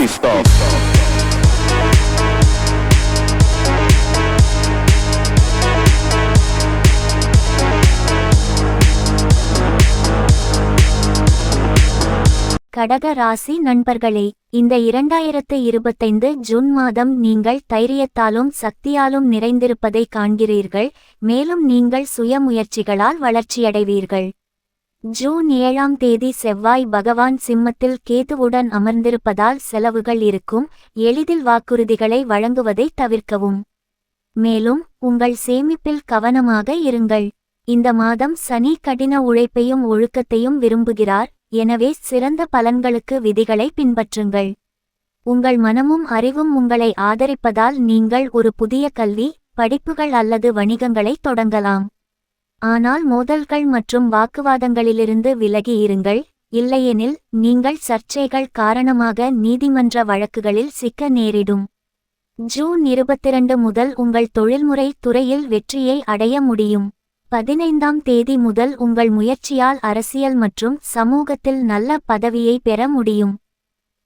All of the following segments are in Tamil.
Cristo. கடக ராசி நண்பர்களே இந்த இரண்டாயிரத்து இருபத்தைந்து ஜூன் மாதம் நீங்கள் தைரியத்தாலும் சக்தியாலும் நிறைந்திருப்பதை காண்கிறீர்கள் மேலும் நீங்கள் சுய முயற்சிகளால் வளர்ச்சியடைவீர்கள் ஜூன் ஏழாம் தேதி செவ்வாய் பகவான் சிம்மத்தில் கேதுவுடன் அமர்ந்திருப்பதால் செலவுகள் இருக்கும். எளிதில் வாக்குறுதிகளை வழங்குவதை தவிர்க்கவும். மேலும் உங்கள் சேமிப்பில் கவனமாக இருங்கள். இந்த மாதம் சனி கடின உழைப்பையும் ஒழுக்கத்தையும் விரும்புகிறார். எனவே சிறந்த பலன்களுக்கு விதிகளை பின்பற்றுங்கள். உங்கள் மனமும் அறிவும் உங்களை ஆதரிப்பதால் நீங்கள் ஒரு புதிய கல்வி படிப்புகள் அல்லது வணிகங்களை தொடங்கலாம். ஆனால் மோதல்கள் மற்றும் வாக்குவாதங்களிலிருந்து விலகி இருங்கள். இல்லையெனில் நீங்கள் சர்ச்சைகள் காரணமாக நீதிமன்ற வழக்குகளில் சிக்க நேரிடும். ஜூன் இருபத்திரண்டு முதல் உங்கள் தொழில்முறை துறையில் வெற்றியை அடைய முடியும். பதினைந்தாம் தேதி முதல் உங்கள் முயற்சியால் அரசியல் மற்றும் சமூகத்தில் நல்ல பதவியை பெற முடியும்.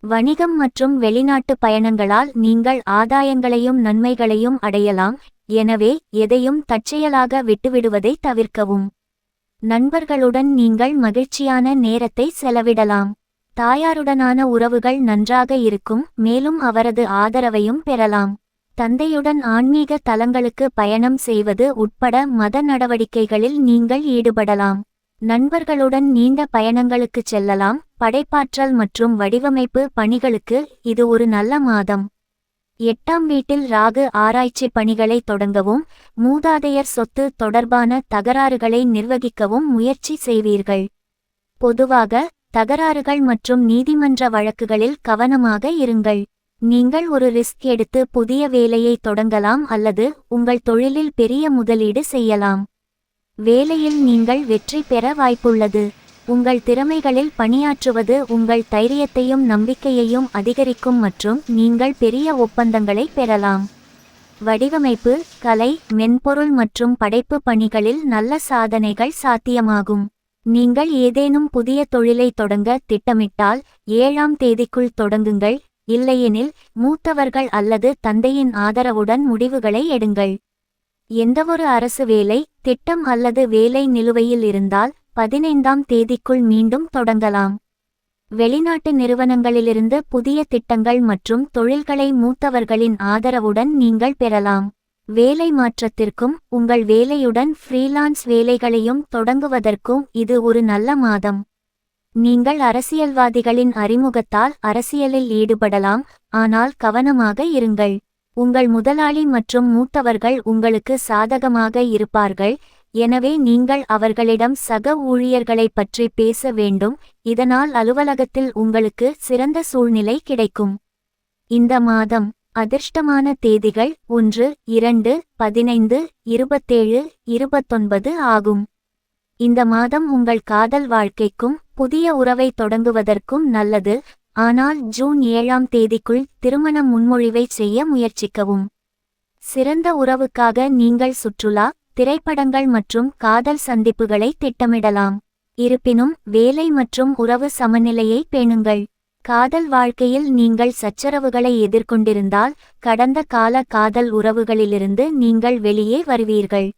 வணிகம் மற்றும் வெளிநாட்டு பயணங்களால் நீங்கள் ஆதாயங்களையும் நன்மைகளையும் அடையலாம். எனவே எதையும் தற்செயலாக விட்டுவிடுவதை தவிர்க்கவும். நண்பர்களுடன் நீங்கள் மகிழ்ச்சியான நேரத்தை செலவிடலாம். தாயாருடனான உறவுகள் நன்றாக இருக்கும் மேலும் அவரது ஆதரவையும் பெறலாம். தந்தையுடன் ஆன்மீக தலங்களுக்கு பயணம் செய்வது உட்பட மத நடவடிக்கைகளில் நீங்கள் ஈடுபடலாம். நண்பர்களுடன் நீண்ட பயணங்களுக்கு செல்லலாம். படைப்பாற்றல் மற்றும் வடிவமைப்பு பணிகளுக்கு இது ஒரு நல்ல மாதம். எட்டாம் வீட்டில் ராகு ஆராய்ச்சி பணிகளை தொடங்கவும் மூதாதையர் சொத்து தொடர்பான தகராறுகளை நிர்வகிக்கவும் முயற்சி செய்வீர்கள். பொதுவாக தகராறுகள் மற்றும் நீதிமன்ற வழக்குகளில் கவனமாக இருங்கள். நீங்கள் ஒரு ரிஸ்க் எடுத்து புதிய வேலையை தொடங்கலாம் அல்லது உங்கள் தொழிலில் பெரிய முதலீடு செய்யலாம். வேலையில் நீங்கள் வெற்றி பெற வாய்ப்புள்ளது. உங்கள் திறமைகளில் பணியாற்றுவது உங்கள் தைரியத்தையும் நம்பிக்கையையும் அதிகரிக்கும் மற்றும் நீங்கள் பெரிய ஒப்பந்தங்களை பெறலாம். வடிவமைப்பு கலை மென்பொருள் மற்றும் படைப்பு பணிகளில் நல்ல சாதனைகள் சாத்தியமாகும். நீங்கள் ஏதேனும் புதிய தொழிலை தொடங்க திட்டமிட்டால் ஏழாம் தேதிக்குள் தொடங்குங்கள் இல்லையெனில் மூத்தவர்கள் அல்லது தந்தையின் ஆதரவுடன் முடிவுகளை எடுங்கள். எந்தவொரு அரசு வேலை திட்டம் அல்லது வேலை நிலுவையில் இருந்தால் பதினைந்தாம் தேதிக்குள் மீண்டும் தொடங்கலாம். வெளிநாட்டு நிறுவனங்களிலிருந்து புதிய திட்டங்கள் மற்றும் தொழில்களை மூத்தவர்களின் ஆதரவுடன் நீங்கள் பெறலாம். வேலை மாற்றத்திற்கும் உங்கள் வேலையுடன் ஃப்ரீலான்ஸ் வேலைகளையும் தொடங்குவதற்கும் இது ஒரு நல்ல மாதம். நீங்கள் அரசியல்வாதிகளின் அறிமுகத்தால் அரசியலில் ஈடுபடலாம் ஆனால் கவனமாக இருங்கள். உங்கள் முதலாளி மற்றும் மூத்தவர்கள் உங்களுக்கு சாதகமாக இருப்பார்கள் எனவே நீங்கள் அவர்களிடம் சக ஊழியர்களைப் பற்றி பேச வேண்டும் இதனால் அலுவலகத்தில் உங்களுக்கு சிறந்த சூழ்நிலை கிடைக்கும். இந்த மாதம் அதிர்ஷ்டமான தேதிகள் ஒன்று இரண்டு பதினைந்து இருபத்தேழு இருபத்தொன்பது ஆகும். இந்த மாதம் உங்கள் காதல் வாழ்க்கைக்கும் புதிய உறவை தொடங்குவதற்கும் நல்லது ஆனால் ஜூன் ஏழாம் தேதிக்குள் திருமண முன்மொழிவை செய்ய முயற்சிக்கவும். சிறந்த உறவுக்காக நீங்கள் சுற்றுலா திரைப்படங்கள் மற்றும் காதல் சந்திப்புகளை திட்டமிடலாம். இருப்பினும் வேலை மற்றும் உறவு சமநிலையை பேணுங்கள். காதல் வாழ்க்கையில் நீங்கள் சச்சரவுகளை எதிர்கொண்டிருந்தால் கடந்த கால காதல் உறவுகளிலிருந்து நீங்கள் வெளியே வருவீர்கள்.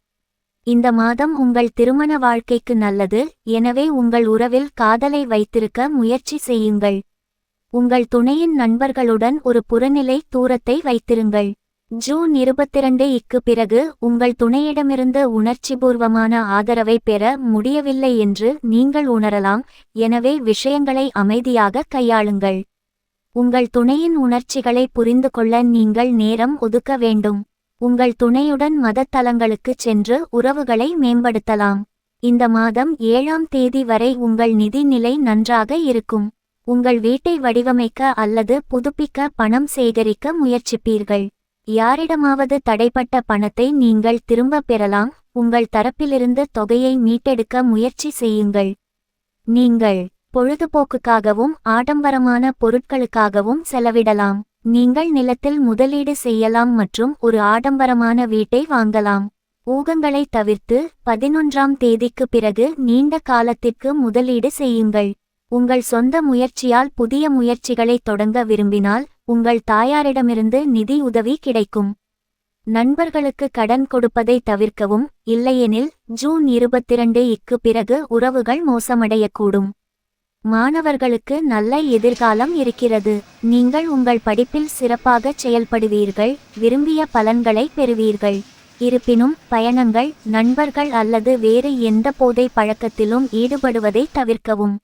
இந்த மாதம் உங்கள் திருமண வாழ்க்கைக்கு நல்லது எனவே உங்கள் உறவில் காதலை வைத்திருக்க முயற்சி செய்யுங்கள். உங்கள் துணையின் நண்பர்களுடன் ஒரு புறநிலை தூரத்தை வைத்திருங்கள். ஜூன் இருபத்திரண்டு இக்கு பிறகு உங்கள் துணையிடமிருந்து உணர்ச்சிபூர்வமான ஆதரவை பெற முடியவில்லை என்று நீங்கள் உணரலாம். எனவே விஷயங்களை அமைதியாக கையாளுங்கள். உங்கள் துணையின் உணர்ச்சிகளை புரிந்து கொள்ள நீங்கள் நேரம் ஒதுக்க வேண்டும். உங்கள் துணையுடன் மதத்தலங்களுக்கு சென்று உறவுகளை மேம்படுத்தலாம். இந்த மாதம் ஏழாம் தேதி வரை உங்கள் நிதி நிலை நன்றாக இருக்கும். உங்கள் வீட்டை வடிவமைக்க அல்லது புதுப்பிக்க பணம் சேகரிக்க முயற்சிப்பீர்கள். யாரிடமாவது தடைப்பட்ட பணத்தை நீங்கள் திரும்பப் பெறலாம் உங்கள் தரப்பிலிருந்து தொகையை மீட்டெடுக்க முயற்சி செய்யுங்கள். நீங்கள் பொழுதுபோக்குக்காகவும் ஆடம்பரமான பொருட்களுக்காகவும் செலவிடலாம். நீங்கள் நிலத்தில் முதலீடு செய்யலாம் மற்றும் ஒரு ஆடம்பரமான வீட்டை வாங்கலாம். ஊகங்களை தவிர்த்து பதினொன்றாம் தேதிக்கு பிறகு நீண்ட காலத்திற்கு முதலீடு செய்யுங்கள். உங்கள் சொந்த முயற்சியால் புதிய முயற்சிகளை தொடங்க விரும்பினால் உங்கள் தாயாரிடமிருந்து நிதி உதவி கிடைக்கும். நண்பர்களுக்கு கடன் கொடுப்பதை தவிர்க்கவும் இல்லையெனில் ஜூன் இருபத்திரண்டு இக்கு பிறகு உறவுகள் மோசமடையக்கூடும். மாணவர்களுக்கு நல்ல எதிர்காலம் இருக்கிறது. நீங்கள் உங்கள் படிப்பில் சிறப்பாக செயல்படுவீர்கள் விரும்பிய பலன்களை பெறுவீர்கள். இருப்பினும் பயணங்கள் நண்பர்கள் அல்லது வேறு எந்த போதை பழக்கத்திலும் ஈடுபடுவதை தவிர்க்கவும்.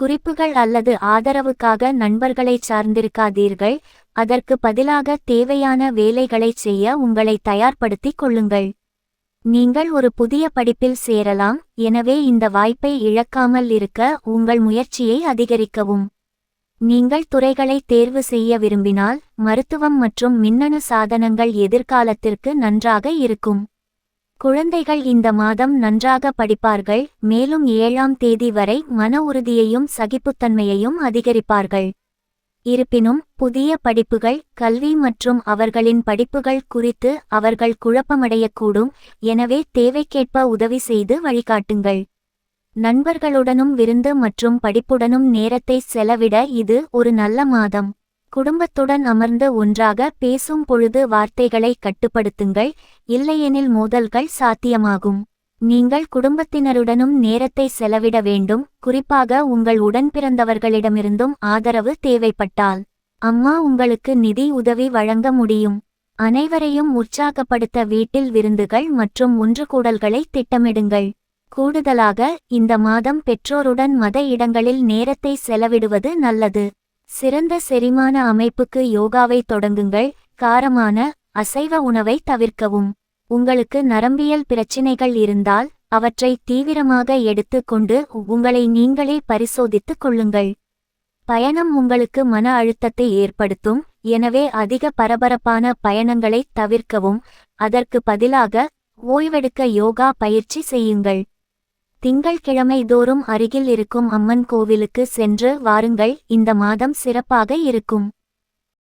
குறிப்புகள் அல்லது ஆதரவுக்காக நண்பர்களை சார்ந்திருக்காதீர்கள். அதற்கு பதிலாக தேவையான வேலைகளைச் செய்ய உங்களை தயார்படுத்திக் கொள்ளுங்கள். நீங்கள் ஒரு புதிய படிப்பில் சேரலாம். எனவே இந்த வாய்ப்பை இழக்காமல் இருக்க உங்கள் முயற்சியை அதிகரிக்கவும். நீங்கள் துறைகளை தேர்வு செய்ய விரும்பினால் மருத்துவம் மற்றும் மின்னணு சாதனங்கள் எதிர்காலத்திற்கு நன்றாக இருக்கும். குழந்தைகள் இந்த மாதம் நன்றாக படிப்பார்கள் மேலும் ஏழாம் தேதி வரை மன உறுதியையும் சகிப்புத்தன்மையையும் அதிகரிப்பார்கள். இருப்பினும் புதிய படிப்புகள் கல்வி மற்றும் அவர்களின் படிப்புகள் குறித்து அவர்கள் குழப்பமடையக்கூடும் எனவே தேவைக்கேற்ப உதவி செய்து வழிகாட்டுங்கள். நண்பர்களுடனும் விருந்து மற்றும் படிப்புடனும் நேரத்தை செலவிட இது ஒரு நல்ல மாதம். குடும்பத்துடன் அமர்ந்து ஒன்றாக பேசும் பொழுது வார்த்தைகளை கட்டுப்படுத்துங்கள் இல்லையெனில் மோதல்கள் சாத்தியமாகும். நீங்கள் குடும்பத்தினருடனும் நேரத்தை செலவிட வேண்டும் குறிப்பாக உங்கள் உடன்பிறந்தவர்களிடமிருந்தும் ஆதரவு தேவைப்பட்டால். அம்மா உங்களுக்கு நிதி உதவி வழங்க முடியும். அனைவரையும் உற்சாகப்படுத்த வீட்டில் விருந்துகள் மற்றும் ஒன்றுகூடல்களை திட்டமிடுங்கள். கூடுதலாக இந்த மாதம் பெற்றோருடன் மத இடங்களில் நேரத்தை செலவிடுவது நல்லது. சிறந்த செரிமான அமைப்புக்கு யோகாவை தொடங்குங்கள். காரமான அசைவ உணவை தவிர்க்கவும். உங்களுக்கு நரம்பியல் பிரச்சினைகள் இருந்தால் அவற்றை தீவிரமாக எடுத்துக்கொண்டு உங்களை நீங்களே பரிசோதித்துக் கொள்ளுங்கள். பயணம் உங்களுக்கு மன அழுத்தத்தை ஏற்படுத்தும். எனவே அதிக பரபரப்பான பயணங்களை தவிர்க்கவும். அதற்கு பதிலாக ஓய்வெடுக்க யோகா பயிற்சி செய்யுங்கள். திங்கள்கிழமை தோறும் அருகில் இருக்கும் அம்மன் கோவிலுக்கு சென்று வாருங்கள். இந்த மாதம் சிறப்பாக இருக்கும்.